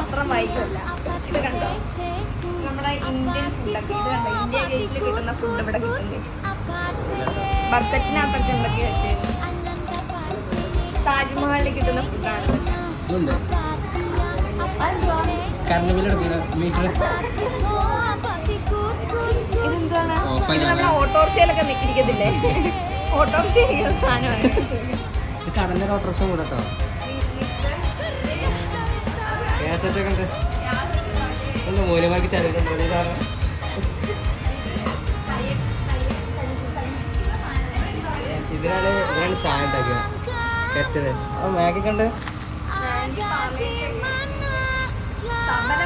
പത്രം വായിക്കില്ല ഇത് കണ്ടോ? നമ്മുടെ ഇന്ത്യൻ ഫുഡൊക്കെ ഇത് കണ്ടോ? ഇന്ത്യ ഗേറ്റിൽ കിട്ടുന്ന ഫുഡ് ഇവിടെ കിട്ടും ബക്കറ്റിനകത്തൊക്കെ ഉണ്ടാക്കി വെച്ചിരുന്നു താജ്മഹലിൽ കിട്ടുന്ന ഫുഡാണ് ഇതെന്താണ് ഇത്. നമ്മുടെ ഓട്ടോറിക്ഷയിലൊക്കെ നിൽക്കിരിക്കത്തില്ലേ? ഓട്ടോറിക്ഷ സാധനമാണ് കടന്നൊരു ഓട്ടോറിക്ഷ കൂടെ കേട്ടോ. കേസറ്റൊക്കെ ഉണ്ട്. എന്താ മൂലമാർക്ക് ചരിട്ടുണ്ട് ഇതിനാണ് ഇതിനാണ് ചായ ഉണ്ടാക്കുക. കെറ്റത് ആ മാഗി കണ്ട് തബല